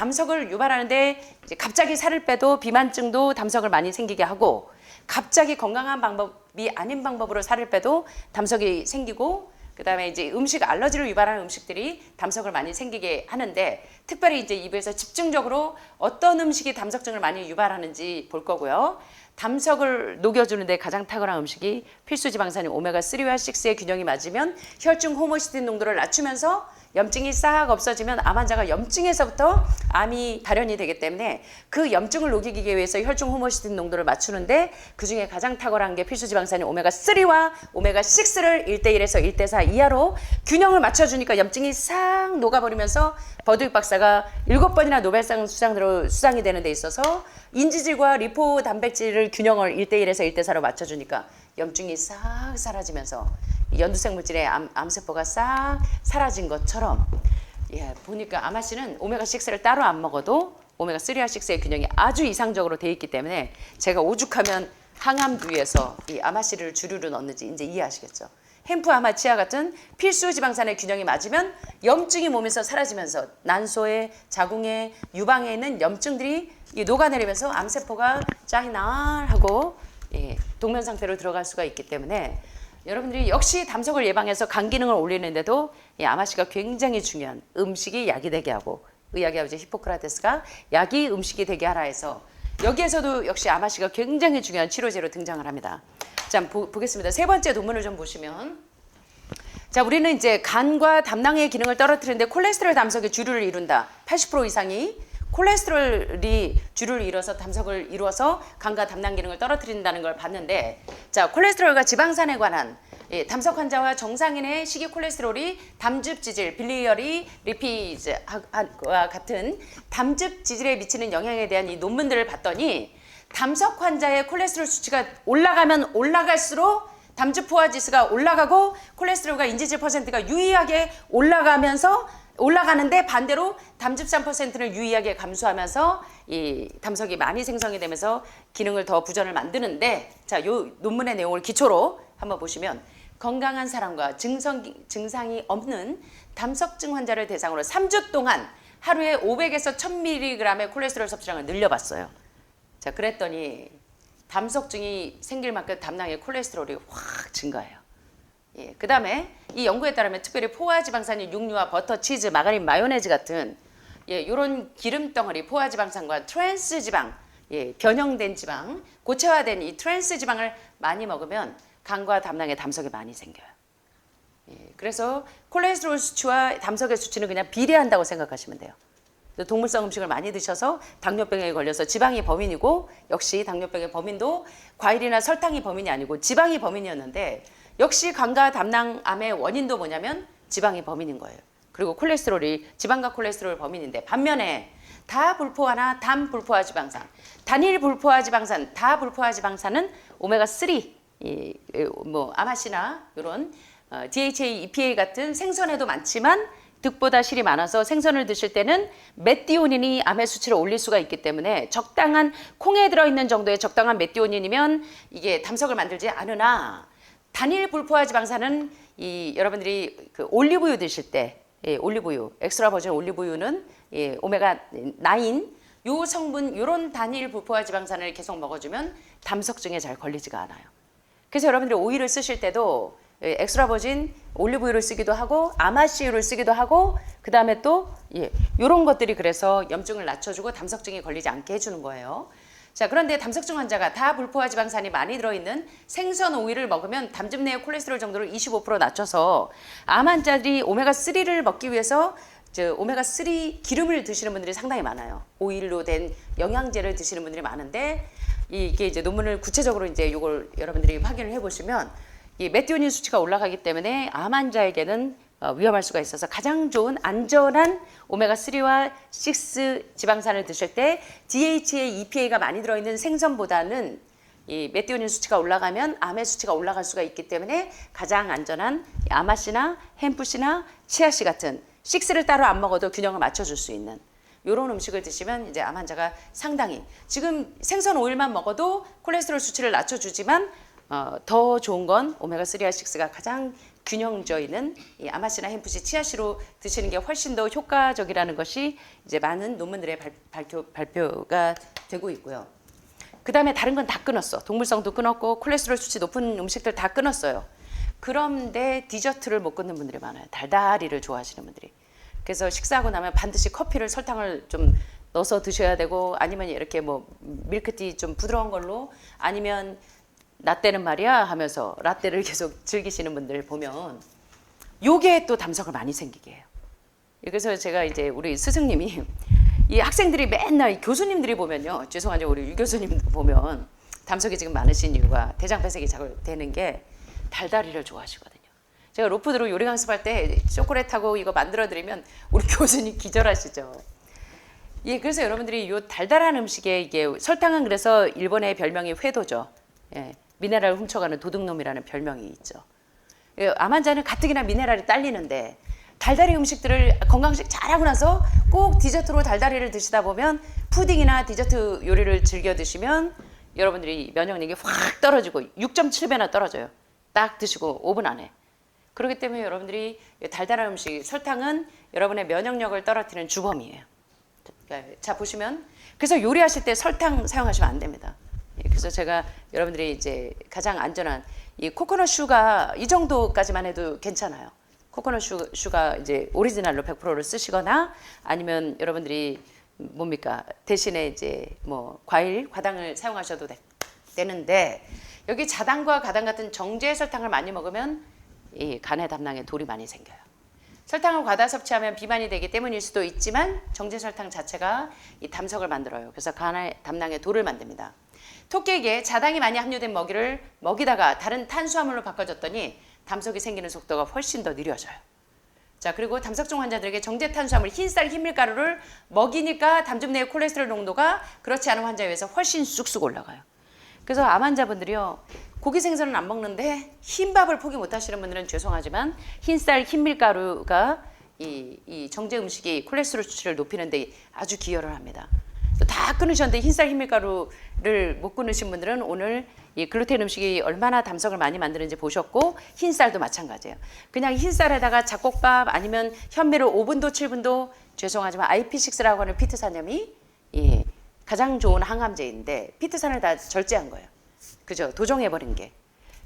담석을 유발하는데 갑자기 살을 빼도 비만증도 담석을 많이 생기게 하고 갑자기 건강한 방법이 아닌 방법으로 살을 빼도 담석이 생기고 그다음에 이제 음식 알러지를 유발하는 음식들이 담석을 많이 생기게 하는데 특별히 이제 입에서 집중적으로 어떤 음식이 담석증을 많이 유발하는지 볼 거고요. 담석을 녹여주는데 가장 탁월한 음식이 필수 지방산인 오메가 3와 6의 균형이 맞으면 혈중 호모시스틴 농도를 낮추면서 염증이 싹 없어지면 암 환자가 염증에서부터 암이 발현이 되기 때문에 그 염증을 녹이기 위해서 혈중 호모시스틴 농도를 맞추는데 그 중에 가장 탁월한 게 필수 지방산인 오메가 3와 오메가 6를 1대1에서 1대4 이하로 균형을 맞춰주니까 염증이 싹 녹아버리면서 버드윅 박사가 일곱 번이나 노벨상 수상으로 수상이 되는 데 있어서 인지질과 리포 단백질을 균형을 1대1에서 1대4로 맞춰주니까 염증이 싹 사라지면서 연두색 물질의 암, 암세포가 싹 사라진 것처럼 예, 보니까 아마씨는 오메가 6를 따로 안 먹어도 오메가 3와 6의 균형이 아주 이상적으로 돼 있기 때문에 제가 오죽하면 항암 부위에서 이 아마씨를 주류로 넣는지 이제 이해하시겠죠. 햄프 아마치아 같은 필수 지방산의 균형이 맞으면 염증이 몸에서 사라지면서 난소에 자궁에 유방에 있는 염증들이 이 녹아내리면서 암세포가 짱이 날 하고 예, 동면 상태로 들어갈 수가 있기 때문에 여러분들이 역시 담석을 예방해서 간 기능을 올리는데도 이 아마씨가 굉장히 중요한 음식이 약이 되게 하고 의학의 아버지 히포크라테스가 약이 음식이 되게 하라 해서 여기에서도 역시 아마씨가 굉장히 중요한 치료제로 등장을 합니다. 자, 보, 보겠습니다. 세 번째 논문을 좀 보시면 자, 우리는 이제 간과 담낭의 기능을 떨어뜨리는데 콜레스테롤 담석의 주류를 이룬다. 80% 이상이 콜레스테롤이 주를 이뤄서 담석을 이루어서 간과 담낭 기능을 떨어뜨린다는 걸 봤는데 자 콜레스테롤과 지방산에 관한 예, 담석 환자와 정상인의 식이 콜레스테롤이 담즙 지질, 빌리어리 리피즈와 같은 담즙 지질에 미치는 영향에 대한 이 논문들을 봤더니 담석 환자의 콜레스테롤 수치가 올라가면 올라갈수록 담즙 포화 지수가 올라가고 콜레스테롤과 인지질 퍼센트가 유의하게 올라가면서 올라가는데 반대로 담즙산 퍼센트를 유의하게 감소하면서 이 담석이 많이 생성이 되면서 기능을 더 부전을 만드는데 자, 요 논문의 내용을 기초로 한번 보시면 건강한 사람과 증상, 증상이 없는 담석증 환자를 대상으로 3주 동안 하루에 500에서 1000mg의 콜레스테롤 섭취량을 늘려봤어요. 자, 그랬더니 담석증이 생길 만큼 담낭의 콜레스테롤이 확 증가해요. 예, 그 다음에 이 연구에 따르면 특별히 포화 지방산인 육류와 버터, 치즈, 마가린, 마요네즈 같은 예, 이런 기름 덩어리 포화 지방산과 트랜스 지방, 예, 변형된 지방, 고체화된 이 트랜스 지방을 많이 먹으면 간과 담낭에 담석이 많이 생겨요. 예, 그래서 콜레스테롤 수치와 담석의 수치는 그냥 비례한다고 생각하시면 돼요. 동물성 음식을 많이 드셔서 당뇨병에 걸려서 지방이 범인이고 역시 당뇨병의 범인도 과일이나 설탕이 범인이 아니고 지방이 범인이었는데 역시 간과 담낭암의 원인도 뭐냐면 지방이 범인인 거예요. 그리고 콜레스테롤이 지방과 콜레스테롤 범인인데 반면에 다 불포화나 단불포화 지방산, 단일 불포화 지방산, 다 불포화 지방산은 오메가 3, 이, 뭐 아마시나 이런 어, DHA, EPA 같은 생선에도 많지만 득보다 실이 많아서 생선을 드실 때는 메띠오닌이 암의 수치를 올릴 수가 있기 때문에 적당한 콩에 들어있는 정도의 적당한 메띠오닌이면 이게 담석을 만들지 않으나 단일 불포화 지방산은 이 여러분들이 그 올리브유 드실 때 예, 올리브유 엑스트라 버진 올리브유는 예, 오메가 9요 성분 요런 단일 불포화 지방산을 계속 먹어주면 담석증에 잘 걸리지가 않아요. 그래서 여러분들이 오일을 쓰실 때도 예, 엑스트라 버진 올리브유를 쓰기도 하고 아마씨유를 쓰기도 하고 그 다음에 또 예, 이런 것들이 그래서 염증을 낮춰주고 담석증이 걸리지 않게 해주는 거예요. 자 그런데 담석증 환자가 다 불포화 지방산이 많이 들어있는 생선 오일을 먹으면 담즙 내의 콜레스테롤 정도를 25% 낮춰서 암 환자들이 오메가 3를 먹기 위해서 저 오메가 3 기름을 드시는 분들이 상당히 많아요. 오일로 된 영양제를 드시는 분들이 많은데 이게 이제 논문을 구체적으로 이제 이걸 여러분들이 확인을 해보시면 이 메티오닌 수치가 올라가기 때문에 암 환자에게는 어, 위험할 수가 있어서 가장 좋은 안전한 오메가 3와 6 지방산을 드실 때 DHA, EPA가 많이 들어있는 생선보다는 이 메티오닌 수치가 올라가면 암의 수치가 올라갈 수가 있기 때문에 가장 안전한 아마씨나 햄프씨나 치아씨 같은 6를 따로 안 먹어도 균형을 맞춰줄 수 있는 이런 음식을 드시면 이제 암 환자가 상당히 지금 생선 오일만 먹어도 콜레스테롤 수치를 낮춰주지만 어, 더 좋은 건 오메가 3와 6가 가장 균형져 있는 이 아마씨나 햄프시, 치아씨로 드시는 게 훨씬 더 효과적이라는 것이 이제 많은 논문들의 발, 발표, 발표가 되고 있고요. 그 다음에 다른 건 다 끊었어. 동물성도 끊었고 콜레스테롤 수치 높은 음식들 다 끊었어요. 그런데 디저트를 못 끊는 분들이 많아요. 달달이를 좋아하시는 분들이. 그래서 식사하고 나면 반드시 커피를 설탕을 좀 넣어서 드셔야 되고 아니면 이렇게 뭐 밀크티 좀 부드러운 걸로 아니면 라떼는 말이야 하면서 라떼를 계속 즐기시는 분들 보면 요게 또 담석을 많이 생기게 해요. 그래서 제가 이제 우리 스승님이 이 학생들이 맨날 이 교수님들이 보면요. 죄송하죠. 우리 유 교수님 보면 담석이 지금 많으신 이유가 대장 폐색이 잘 되는 게 달달이를 좋아하시거든요. 제가 로프드로 요리 강습할 때 초콜릿하고 이거 만들어 드리면 우리 교수님 기절하시죠. 예, 그래서 여러분들이 요 달달한 음식에 이게 설탕은 그래서 일본의 별명이 회도죠. 예, 미네랄 훔쳐가는 도둑놈이라는 별명이 있죠. 예, 암 환자는 가뜩이나 미네랄이 딸리는데 달달이 음식들을 건강식 잘하고 나서 꼭 디저트로 달달이를 드시다 보면 푸딩이나 디저트 요리를 즐겨 드시면 여러분들이 면역력이 확 떨어지고 6.7배나 떨어져요. 딱 드시고 5분 안에. 그렇기 때문에 여러분들이 달달한 음식, 설탕은 여러분의 면역력을 떨어뜨리는 주범이에요. 자 보시면 그래서 요리하실 때 설탕 사용하시면 안 됩니다. 예, 그래서 제가 여러분들이 이제 가장 안전한 이 코코넛 슈가 이 정도까지만 해도 괜찮아요. 코코넛 슈, 슈가 이제 오리지널로 100%를 쓰시거나 아니면 여러분들이 뭡니까 대신에 이제 뭐 과일 과당을 사용하셔도 돼, 되는데 여기 자당과 가당 같은 정제 설탕을 많이 먹으면 이 간의 담낭에 돌이 많이 생겨요. 설탕을 과다 섭취하면 비만이 되기 때문일 수도 있지만 정제 설탕 자체가 이 담석을 만들어요. 그래서 간의 담낭에 돌을 만듭니다. 토끼에게 자당이 많이 함유된 먹이를 먹이다가 다른 탄수화물로 바꿔줬더니 담석이 생기는 속도가 훨씬 더 느려져요. 자 그리고 담석종 환자들에게 정제 탄수화물 흰쌀 흰밀가루를 먹이니까 담즙 내의 콜레스테롤 농도가 그렇지 않은 환자에 비해서 훨씬 쑥쑥 올라가요. 그래서 암 환자분들이요 고기 생선은 안 먹는데 흰밥을 포기 못 하시는 분들은 죄송하지만 흰쌀 흰밀가루가 이, 이 정제 음식이 콜레스테롤 수치를 높이는데 아주 기여를 합니다. 다 끊으셨는데 흰쌀 흰밀가루를 못 끊으신 분들은 오늘 이 글루텐 음식이 얼마나 담석을 많이 만드는지 보셨고 흰쌀도 마찬가지예요. 그냥 흰쌀에다가 잡곡밥 아니면 현미를 5분도 7분도 죄송하지만 IP6라고 하는 피트산염이 예, 가장 좋은 항암제인데 피트산을 다 절제한 거예요. 그죠? 도정해버린 게.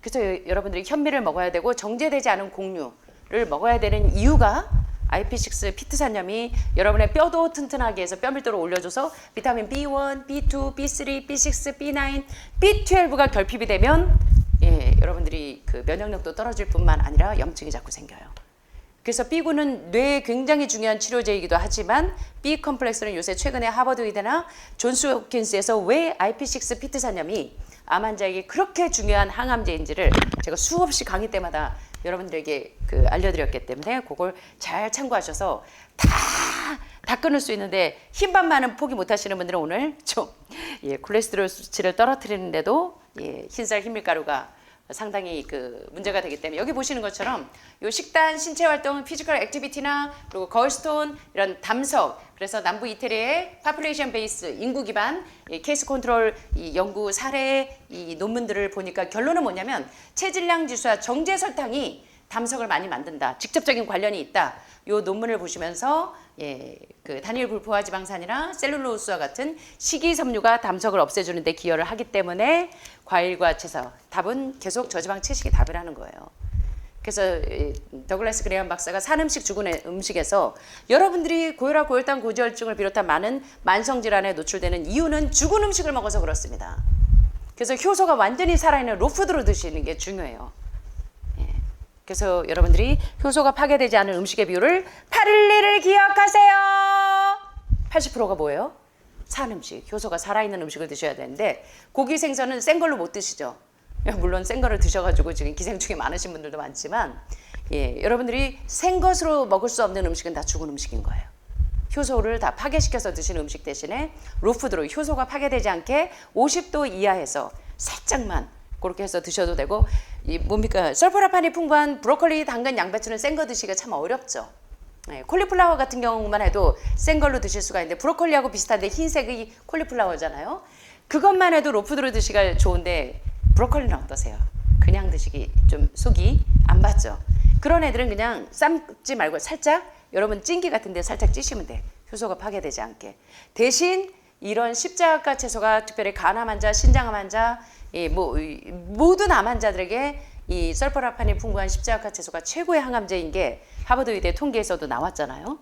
그래서 여- 여러분들이 현미를 먹어야 되고 정제되지 않은 곡류를 먹어야 되는 이유가 IP6 피트산염이 여러분의 뼈도 튼튼하게 해서 뼈 밀도를 올려줘서 비타민 B1, B2, B3, B6, B9, B12가 결핍이 되면 예, 여러분들이 그 면역력도 떨어질 뿐만 아니라 염증이 자꾸 생겨요. 그래서 B군은 뇌에 굉장히 중요한 치료제이기도 하지만 B 컴플렉스는 요새 최근에 하버드 의대나 존스 홉킨스에서 왜 IP6 피트산염이 암 환자에게 그렇게 중요한 항암제인지를 제가 수없이 강의 때마다 여러분들에게 그 알려드렸기 때문에 그걸 잘 참고하셔서 다, 다 끊을 수 있는데 흰밥만은 포기 못 하시는 분들은 오늘 좀 예, 콜레스테롤 수치를 떨어뜨리는데도 예, 흰쌀 흰밀가루가 상당히 그 문제가 되기 때문에 여기 보시는 것처럼 요 식단, 신체 활동, 피지컬 액티비티나 그리고 걸스톤 이런 담석 그래서 남부 이태리의 파퓰레이션 베이스 인구 기반 이 케이스 컨트롤 이 연구 사례 이 논문들을 보니까 결론은 뭐냐면 체질량 지수와 정제 설탕이 담석을 많이 만든다. 직접적인 관련이 있다. 요 논문을 보시면서 예, 그 단일 불포화 지방산이나 셀룰로스와 같은 식이섬유가 담석을 없애주는 데 기여를 하기 때문에 과일과 채소 답은 계속 저지방 채식이 답이라는 거예요. 그래서 이 더글라스 그레이엄 박사가 산 음식 죽은 음식에서 여러분들이 고혈압, 고혈당, 고지혈증을 비롯한 많은 만성 질환에 노출되는 이유는 죽은 음식을 먹어서 그렇습니다. 그래서 효소가 완전히 살아있는 로푸드로 드시는 게 중요해요. 예. 그래서 여러분들이 효소가 파괴되지 않은 음식의 비율을 812를 기억하세요. 80%가 뭐예요? 산 음식, 효소가 살아있는 음식을 드셔야 되는데 고기 생선은 생 걸로 못 드시죠. 물론 생 거를 드셔가지고 지금 기생충이 많으신 분들도 많지만 예, 여러분들이 생 것으로 먹을 수 없는 음식은 다 죽은 음식인 거예요. 효소를 다 파괴시켜서 드시는 음식 대신에 로푸드로 효소가 파괴되지 않게 50도 이하에서 살짝만 그렇게 해서 드셔도 되고 이 뭡니까 설포라판이 풍부한 브로콜리, 당근, 양배추는 생 거 드시기가 참 어렵죠. 네, 콜리플라워 같은 경우만 해도 생 걸로 드실 수가 있는데 브로콜리하고 비슷한데 흰색이 콜리플라워잖아요. 그것만 해도 로푸드로 드시기가 좋은데 브로콜리는 어떠세요? 그냥 드시기 좀 속이 안 받죠. 그런 애들은 그냥 삶지 말고 살짝 여러분 찜기 같은 데 살짝 찌시면 돼. 효소가 파괴되지 않게. 대신 이런 십자가 채소가 특별히 간암 환자, 신장암 환자, 이 뭐, 이 모든 암 환자들에게 이 설퍼라판이 풍부한 십자가 채소가 최고의 항암제인 게 하버드 의대 통계에서도 나왔잖아요.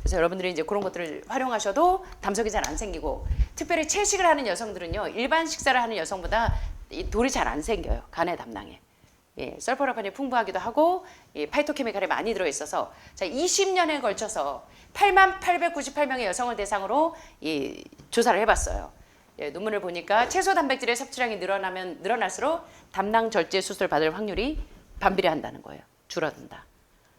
그래서 여러분들이 이제 그런 것들을 활용하셔도 담석이 잘 안 생기고 특별히 채식을 하는 여성들은요 일반 식사를 하는 여성보다 이 돌이 잘 안 생겨요 간의 담낭에 예, 설퍼라판이 풍부하기도 하고 이 파이토케미칼이 많이 들어 있어서 자 20년에 걸쳐서 8만 898명의 여성을 대상으로 이 조사를 해봤어요. 예, 논문을 보니까 채소 단백질의 섭취량이 늘어나면 늘어날수록 담낭 절제 수술 받을 확률이 반비례한다는 거예요. 줄어든다.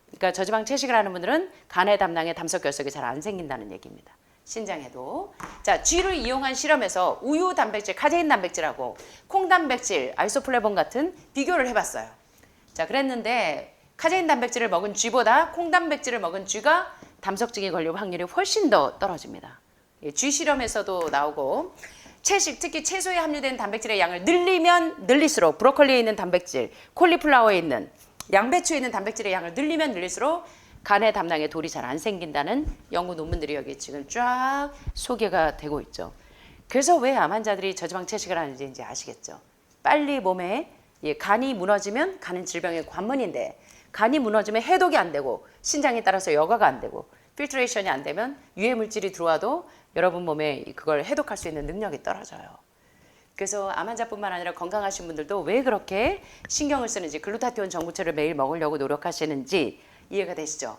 그러니까 저지방 채식을 하는 분들은 간의 담낭에 담석 결석이 잘 안 생긴다는 얘기입니다. 신장에도 자 쥐를 이용한 실험에서 우유 단백질, 카제인 단백질하고 콩 단백질, 아이소플레본 같은 비교를 해봤어요. 자 그랬는데 카제인 단백질을 먹은 쥐보다 콩 단백질을 먹은 쥐가 담석증에 걸릴 확률이 훨씬 더 떨어집니다. 예, 쥐 실험에서도 나오고 채식 특히 채소에 함유된 단백질의 양을 늘리면 늘릴수록 브로콜리에 있는 단백질, 콜리플라워에 있는 양배추에 있는 단백질의 양을 늘리면 늘릴수록 간의 담낭에 돌이 잘 안 생긴다는 연구 논문들이 여기 지금 쫙 소개가 되고 있죠. 그래서 왜 암 환자들이 저지방 채식을 하는지 이제 아시겠죠. 빨리 몸에 예, 간이 무너지면 간은 질병의 관문인데 간이 무너지면 해독이 안 되고 신장에 따라서 여과가 안 되고 필트레이션이 안 되면 유해 물질이 들어와도 여러분 몸에 그걸 해독할 수 있는 능력이 떨어져요. 그래서 암 환자뿐만 아니라 건강하신 분들도 왜 그렇게 신경을 쓰는지 글루타티온 정부체를 매일 먹으려고 노력하시는지 이해가 되시죠?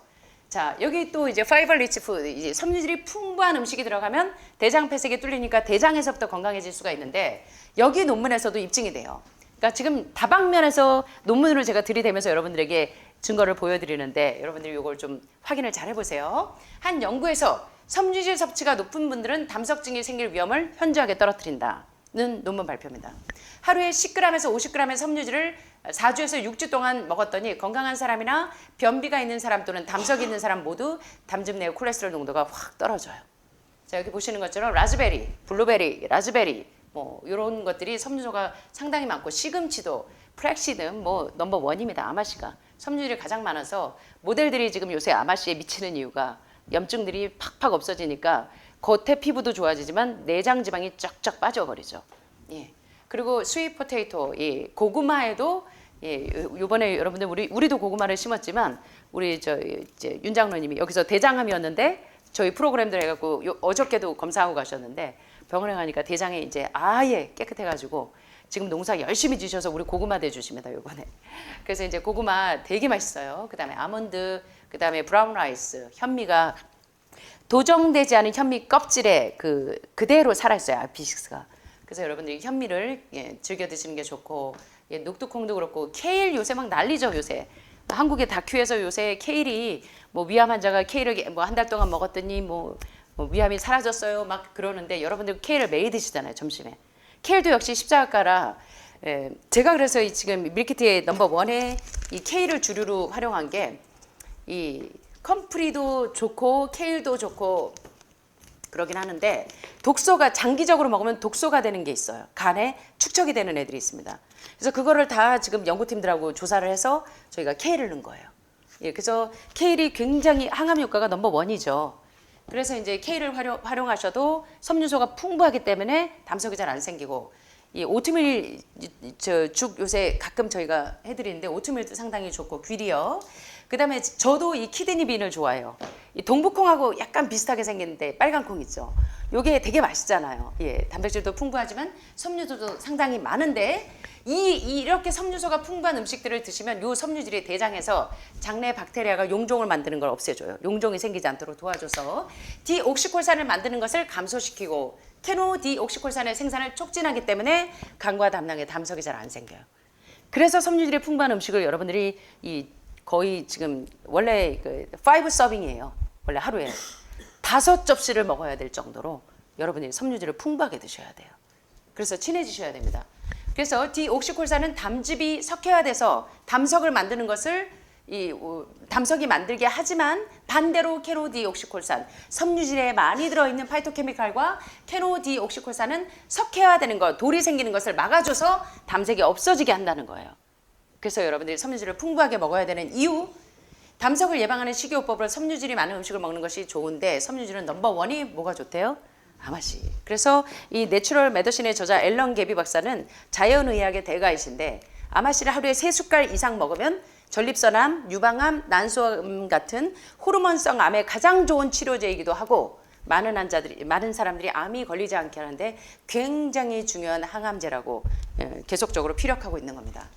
자 여기 또 이제 파이버 리치 푸드 이제 섬유질이 풍부한 음식이 들어가면 대장 폐색이 뚫리니까 대장에서부터 건강해질 수가 있는데 여기 논문에서도 입증이 돼요. 그러니까 지금 다방면에서 논문으로 제가 들이대면서 여러분들에게 증거를 보여드리는데 여러분들이 이걸 좀 확인을 잘 해보세요. 한 연구에서 섬유질 섭취가 높은 분들은 담석증이 생길 위험을 현저하게 떨어뜨린다 는 논문 발표입니다. 하루에 10g에서 50g의 섬유질을 4주에서 6주 동안 먹었더니 건강한 사람이나 변비가 있는 사람 또는 담석이 있는 사람 모두 담즙 내 콜레스테롤 농도가 확 떨어져요. 자 여기 보시는 것처럼 라즈베리, 블루베리, 라즈베리 뭐 이런 것들이 섬유소가 상당히 많고 시금치도 프렉시는 뭐 넘버 원입니다. 아마씨가 섬유질이 가장 많아서 모델들이 지금 요새 아마씨에 미치는 이유가 염증들이 팍팍 없어지니까 겉에 피부도 좋아지지만 내장 지방이 쫙쫙 빠져버리죠. 예. 그리고 스윗 포테이토, 예, 고구마에도 예, 요- 요번에 여러분들 우리 우리도 고구마를 심었지만 우리 저 이제 윤 장로님이 여기서 대장암이었는데 저희 프로그램들 해갖고 요, 어저께도 검사하고 가셨는데 병원에 가니까 대장에 이제 아예 깨끗해가지고 지금 농사 열심히 지셔서 우리 고구마 대주십니다 요번에 그래서 이제 고구마 되게 맛있어요 그다음에 아몬드 그다음에 브라운 라이스 현미가 도정되지 않은 현미 껍질에 그 그대로 살아 있어요 아피식스가. 그래서 여러분들이 현미를 예, 즐겨 드시는 게 좋고 예, 녹두콩도 그렇고 케일 요새 막 난리죠 요새. 한국의 다큐에서 요새 케일이 뭐 위암 환자가 케일을 뭐 한 달 동안 먹었더니 뭐, 뭐 위암이 사라졌어요 막 그러는데 여러분들 케일을 매일 드시잖아요 점심에. 케일도 역시 십자가라. 예, 제가 그래서 이 지금 밀키트의 넘버 원에 이 케일을 주류로 활용한 게 이 컴프리도 좋고 케일도 좋고 그러긴 하는데 독소가 장기적으로 먹으면 독소가 되는 게 있어요. 간에 축적이 되는 애들이 있습니다. 그래서 그거를 다 지금 연구팀들하고 조사를 해서 저희가 케일을 넣은 거예요. 예, 그래서 케일이 굉장히 항암 효과가 넘버 원이죠. 그래서 이제 케일을 활용, 활용하셔도 섬유소가 풍부하기 때문에 담석이 잘 안 생기고 이 오트밀 저 죽 요새 가끔 저희가 해드리는데 오트밀도 상당히 좋고 귀리요. 그다음에 저도 이 키드니 빈을 좋아해요. 이 동북콩하고 약간 비슷하게 생겼는데 빨간 콩 있죠. 요게 되게 맛있잖아요. 예, 단백질도 풍부하지만 섬유도도 상당히 많은데 이 이렇게 섬유소가 풍부한 음식들을 드시면 요 섬유질이 대장에서 장내 박테리아가 용종을 만드는 걸 없애줘요. 용종이 생기지 않도록 도와줘서 디옥시콜산을 만드는 것을 감소시키고 케노디옥시콜산의 생산을 촉진하기 때문에 간과 담낭에 담석이 잘 안 생겨요. 그래서 섬유질이 풍부한 음식을 여러분들이 이 거의 지금 원래 그 파이브 서빙이에요. 원래 하루에 다섯 접시를 먹어야 될 정도로 여러분이 섬유질을 풍부하게 드셔야 돼요. 그래서 친해지셔야 됩니다. 그래서 디옥시콜산은 담즙이 섞여야 돼서 담석을 만드는 것을 이 어, 담석이 만들게 하지만 반대로 케노디옥시콜산 섬유질에 많이 들어있는 파이토케미칼과 케노디옥시콜산은 섞여야 되는 것 돌이 생기는 것을 막아줘서 담색이 없어지게 한다는 거예요. 그래서 여러분들이 섬유질을 풍부하게 먹어야 되는 이유 담석을 예방하는 식이요법으로 섬유질이 많은 음식을 먹는 것이 좋은데 섬유질은 넘버 원이 뭐가 좋대요? 아마씨. 그래서 이 내추럴 메더신의 저자 앨런 게비 박사는 자연의학의 대가이신데 아마씨를 하루에 세 숟갈 이상 먹으면 전립선암, 유방암, 난소암 같은 호르몬성 암에 가장 좋은 치료제이기도 하고 많은 환자들이 많은 사람들이 암이 걸리지 않게 하는데 굉장히 중요한 항암제라고 예, 계속적으로 피력하고 있는 겁니다.